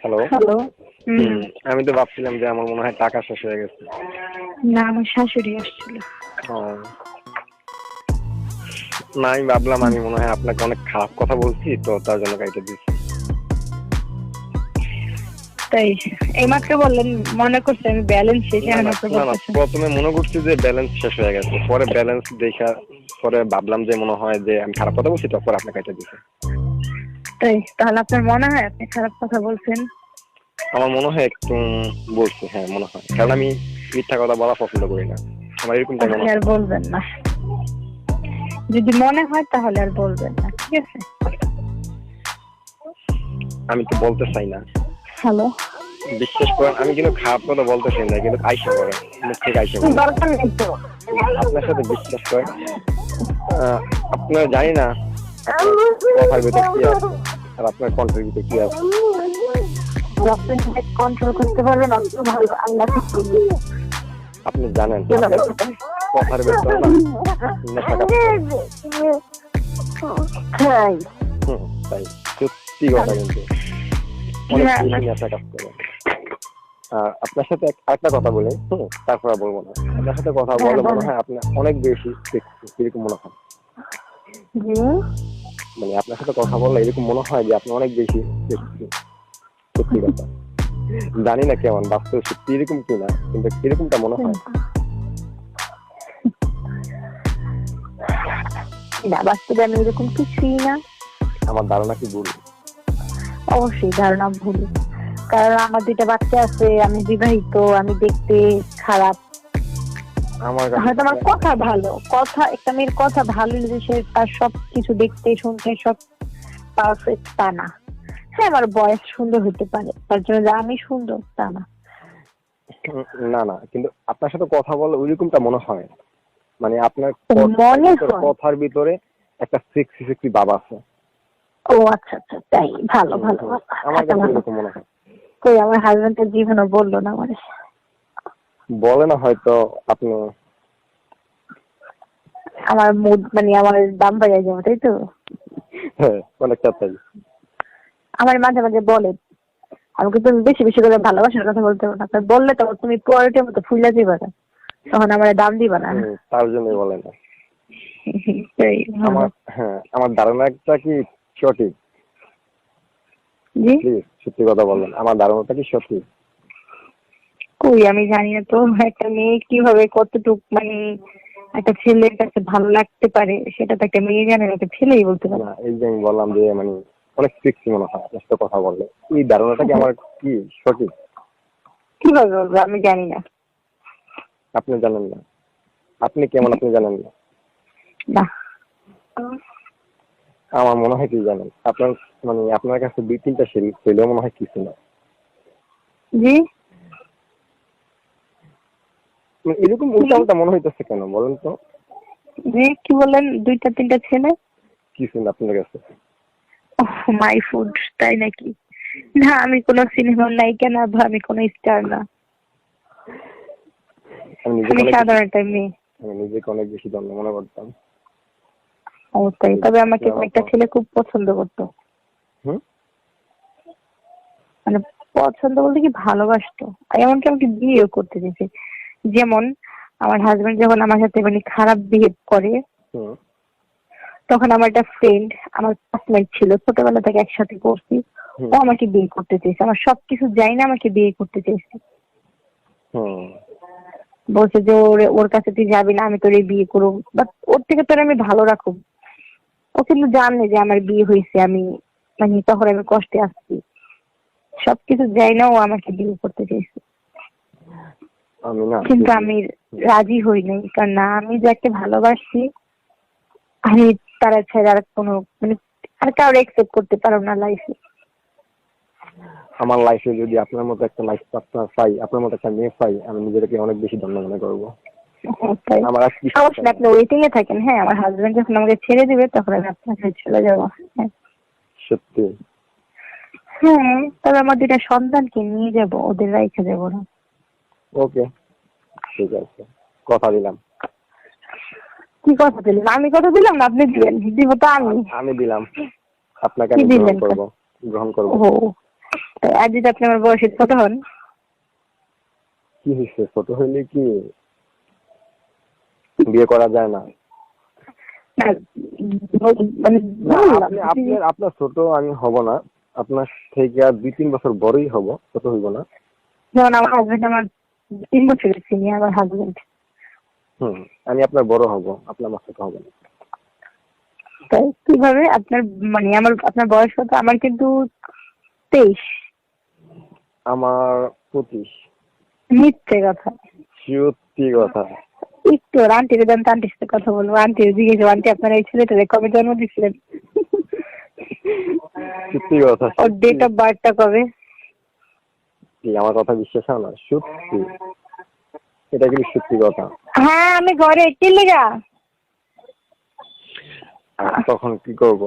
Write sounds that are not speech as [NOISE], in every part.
Hello hello হুম। আমি তো ভাবছিলাম যে আমার মনে হয় টাকা শেষ হয়ে গেছে। না আমার শাশুড়ি আসছিল। না আমি ভাবলাম আমি মনে হয় আপনাকে অনেক খারাপ কথা বলছি তো তার জন্য কাইটে দিচ্ছি তাই এইমাত্র বললেন মনে করছে আমি ব্যালেন্স শেষ না, এখন না, আপনি না, না, বলতেছেন। প্রথমে মনে করছি যে ব্যালেন্স শেষ হয়ে গেছে। পরে ব্যালেন্স দেখা পরে ভাবলাম যে মনে হয় যে আমি খারাপ কথা বলছি তারপর আপনি কাইটে দিছে তাই তাহলে আপনার মনে হয় আপনি খারাপ কথা বলছেন? আমার মনে হয় একটু বলছি হ্যাঁ মনে হয়। কারণ আমি মিথ্যা কথা বলা পছন্দ করি না। আমার এরকমটাই মনে আর বলবেন না। যদি মনে হয় তাহলে আর বলবেন না ঠিক আছে? আমি তো বলতে চাই না। হ্যালো? বিশ্বাস করেন আমি কিন্তু খারাপ কথা বলতে চাই না কিন্তু আইসা করে মুখ থেকে আইসা করে দরকার নেই তো। আপনার সাথে বিশ্বাস করেন আপনার জানি না কথার ভিতরে কি আছে? আর আপনার কণ্ঠের ভিতরে কি আছে? কন্ট্রোল করতে পারবেন অত ভালো আল্লাহ আপনি জানেন। কথার ভিতরে। তাই। সত্যি কথা কিন্তু। আর আপনার সাথে এক- আরেকটা কথা বলে হুম তারপর বলব না। আপনার সাথে কথা হ্যাঁ, বলে। মনে হয় আপনার অনেক বেশি দেখছি এরকম মনে হয়। মানে আপনার সাথে কথা বললে এরকম মনে হয় যে আপনি অনেক বেশি সত্যি কথা। জানি না কেমন বাস্তবে সত্যি এরকম কি না কিন্তু এরকমটা মনে হয়। না বাস্তবে আমি এরকম কিছুই না। আমার ধারণা কি ভুল? অবশ্যই ধারণা ভুল। কারণ আমার দুইটা বাচ্চা আছে আমি বিবাহিত আমি দেখতে খারাপ। হয়তো আমার কথা ভালো। কথা একটা মেয়ের কথা ভালো যে সে তার সব কিছু দেখতে শুনতে সব পারফেক্ট তা না। হ্যাঁ আমার বয়স সুন্দর হতে পারে তার জন্য যে আমি সুন্দর তা না। না না কিন্তু আপনার সাথে কথা বলে ওইরকমটা মনে হয় মানে আপনার কথার ভিতরে- একটা সেক্সি সেক্সি বাবা আছে। ও আচ্ছা আচ্ছা তাই ভালো ভালো। আমার আচ্ছা, কাছে। এরকম মনে হয়। কই আমার হাজবেন্ডের জীবনও বলল না মানে বলে না হয়তো আপনি? আমার মুড মানে আমার দাম বাড়িয়ে যাবে তাই তো? হ্যাঁ অনেকটা তাই আমার মাঝে মাঝে বলে আমাকে তুমি বেশি বেশি করে ভালোবাসার কথা বলতে পারো না। বললে তো তুমি পোয়ারিটির মতো ফুলে দিবা না তখন আমার দাম দিবা না। তার জন্যই বলে না। আমার হ্যাঁ আমার ধারণাটা কি সঠিক? জি? সত্যি কথা বলবেন আমার ধারণাটা কি সঠিক? কই? আমি জানি না তো একটা মেয়ে কীভাবে কতটুক মানে একটা ছেলের কাছে ভালো লাগতে পারে সেটা তো একটা মেয়ে জানে না একটা ছেলেই বলতে পারে। এই যে আমি বললাম যে মানে অনেক সেক্সি মনে হয় আপনার সাথে কথা বললে। এই ধারণাটা কি আমার কি সঠিক? কীভাবে বলব? আমি জানি না। আপনি জানেন না। আপনি কেমন আপনি জানেন না? না। আমার মনে হয় কি জানেন আপনার মানে আপনার কাছে দুই তিনটা ছেলে মনে হয় কিছু না। জি? এরকম উল্টা উল্টা মনে হইতেছে কেন বলেন তো? জি কি বললেন? দুইটা তিনটা ছেলে? কিছু না আপনার কাছে? মাই ফুড তাই নাকি? না আমি কোনো সিনেমার নায়িকা না বা আমি কোনো স্টার না। আমি সাধারণ একটা মেয়ে। আমি নিজেকে অনেক বেশি ধন্য মনে করতাম। ও তাই। তবে আমাকে একটা ছেলে খুব পছন্দ করতো। হুম? মানে পছন্দ বলতে কি ভালোবাসতো। এমনকি আমাকে বিয়েও করতে দিয়েছে। যেমন আমার হাজবেন্ড যখন আমার সাথে মানে খারাপ বিহেভ করে তখন আমার একটা ফ্রেন্ড আমার ক্লাসমেট ছিল ছোটবেলা থেকে একসাথে পড়ছি। ও আমাকে বিয়ে করতে চেয়েছে আমার সবকিছু যাই না আমাকে বিয়ে করতে চেয়েছে বলছে যে ওর ওর কাছে তুই যাবি না আমি তোর বিয়ে করব। বাট ওর থেকে তোর আমি ভালো রাখব। ও কিন্তু জানে যে আমার বিয়ে হয়েছে আমি মানে তখন আমি কষ্টে আসছি সবকিছু যাই না ও আমাকে বিয়ে করতে চেয়েছে আমি না কিন্তু আমি রাজি হই নাই কারণ না আমি যাকে ভালোবাসি আমি তারা ছাড়া আর কোনো মানে আর কারোর একসেপ্ট করতে পারব না লাইফে আমার লাইফে যদি আপনার মতো একটা লাইফ পার্টনার পাই আপনার মতো একটা মেয়ে পাই আমি নিজেকে অনেক বেশি ধন্য মনে করব। তাই। আমার কিছু আপনি ওয়েটিং এ থাকেন হ্যাঁ আমার হাজবেন্ড যখন আমাকে ছেড়ে দিবে তখন আমি আপনার কাছে চলে যাব হ্যাঁ। সত্যি। হ্যাঁ তবে আমার দুটা সন্তানকে নিয়ে যাব ওদের রেখে যাব না। ওকে ঠিক আছে কথা দিলাম। কি কথা দিলেন? আমি কথা দিলাম না আপনি দিবেন দিব তো আমি। আমি দিলাম। আপনাকে আমি গ্রহণ দিলেন? করব গ্রহণ করব। ও আর যদি আপনি আমার বয়সের ছোট হন। কি হয়েছে? ছোট হইলে কি? বিয়ে করা যায় না। মানে আপনার আপনার ছোট আমি হব না। আপনার থেকে আর দুই তিন বছর বড়ই হব ছোট হইব না। যেমন আমার হাজবেন্ড আমার তিন বছরের সিনিয়র আমার হাজবেন্ড হুম আমি আপনার বড় হব আপনার আমার ছোট হব না। তাই কীভাবে? আপনার মানে আমার আপনার বয়স কত? আমার কিন্তু তেইশ। আমার পঁচিশ। মিথ্যে কথা। সত্যি কথা। একটু আন্টির দেন তো আন্টির সাথে কথা বলব। আন্টির জিজ্ঞেস আন্টি আপনার এই ছেলেটারে কবে জন্ম দিচ্ছিলেন সত্যি কথা। ওর ডেট অফ বার্থটা কবে? আমার কথা বিশ্বাস হয় না। সত্যি। এটা কিন্তু সত্যি কথা। হ্যাঁ আমি ঘরে। কি লেগা? তখন কি করব?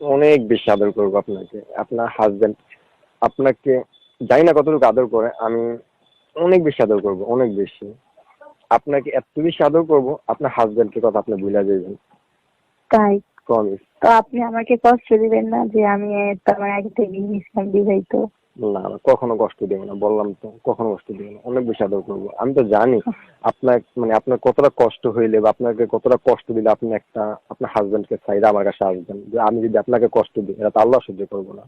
অনেক বেশি আদর করব আপনাকে। আপনার হাজবেন্ড আপনাকে জানি না কতটুকু আদর করে আমি অনেক বেশি আদর করব অনেক বেশি। আপনাকে এত বেশি আদর করব আপনার হাজবেন্ডকে কথা আপনি ভুলে যাবেন। তাই? প্রমিস তো আপনি আমাকে কষ্ট দিবেন না যে আমি তোমার আগে থেকে গিয়েছিলাম বিবাহিত। না না কখনো কষ্ট দেবো না বললাম তো কখনো কষ্ট দেবো না অনেক বেশি আদর করব। আমি তো জানি আপনার মানে আপনার কতটা কষ্ট হইলে বা আপনাকে কতটা কষ্ট দিলে আপনি একটা আপনার হাজবেন্ডকে চাইলে আমার কাছে আসবেন? যে আমি যদি আপনাকে কষ্ট দিই এটা তো আল্লাহ সহ্য করব না।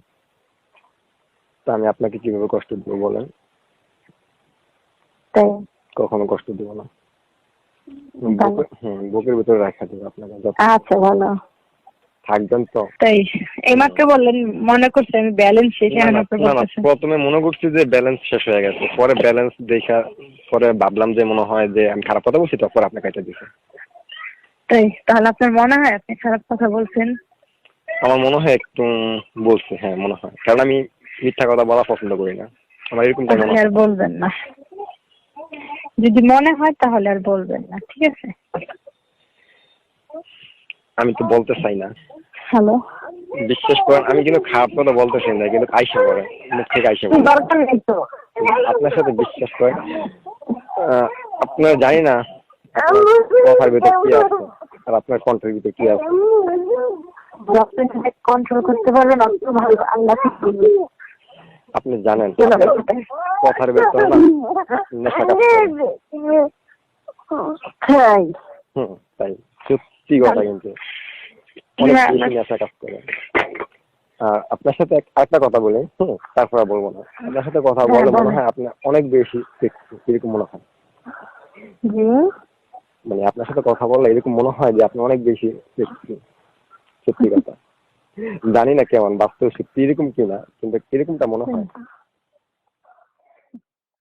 তা আমি আপনাকে কীভাবে কষ্ট দেবো বলেন? কখনো কষ্ট দেবো না। বুকের- ভিতরে রাখা দেবো আপনাকে আচ্ছা ভালো। থাকবেন তো। তাই এইমাত্র বললেন মনে করছে আমি ব্যালেন্স শেষ না, প্রথমে মনে করছি যে ব্যালেন্স শেষ হয়ে গেছে। পরে ব্যালেন্স দেখা পরে ভাবলাম যে মনে হয় যে আমি খারাপ কথা বলছি তারপর আপনি কেটে দিছে। তাই তাহলে আপনার মনে হয় আপনি খারাপ কথা বলছেন? আমার মনে হয় একটু বলছি হ্যাঁ মনে হয়। কারণ আমি মিথ্যা কথা বলা পছন্দ করি না। আমার হয় আর বলবেন না। যদি মনে হয় তাহলে আর বলবেন না ঠিক আছে? আমি তো বলতে চাই না। হ্যালো। বিশ্বাস করেন আমি কিন্তু খারাপ কথা বলতে চাই না কিন্তু আইসা করে মুখ থেকে আইসা করে দরকার নেই তো। আপনার সাথে বিশ্বাস করেন আপনার জানি না কথার ভিতরে কি আছে আর আপনার কণ্ঠের ভিতরে কি আছে। কন্ট্রোল করতে পারবেন অত ভালো আল্লাহ আপনি জানেন কথার ভিতরে না নেশা করে। হুম তাই সত্যি কথা কিন্তু। অনেক বেশি নেশা কাজ করে। আর আপনার সাথে এক- আরেকটা কথা বলি হুম? তারপর বলব না। আপনার সাথে কথা বলে হ্যাঁ, মনে হয় আপনি অনেক বেশি এরকম মনে হয়। মানে আপনার সাথে কথা বললে এরকম মনে হয় যে আপনি অনেক বেশি সত্যি কথা। [LAUGHS] জানি না কেমন বাস্তব সত্যি এরকম কিনা কিন্তু এরকমটা মনে হয়।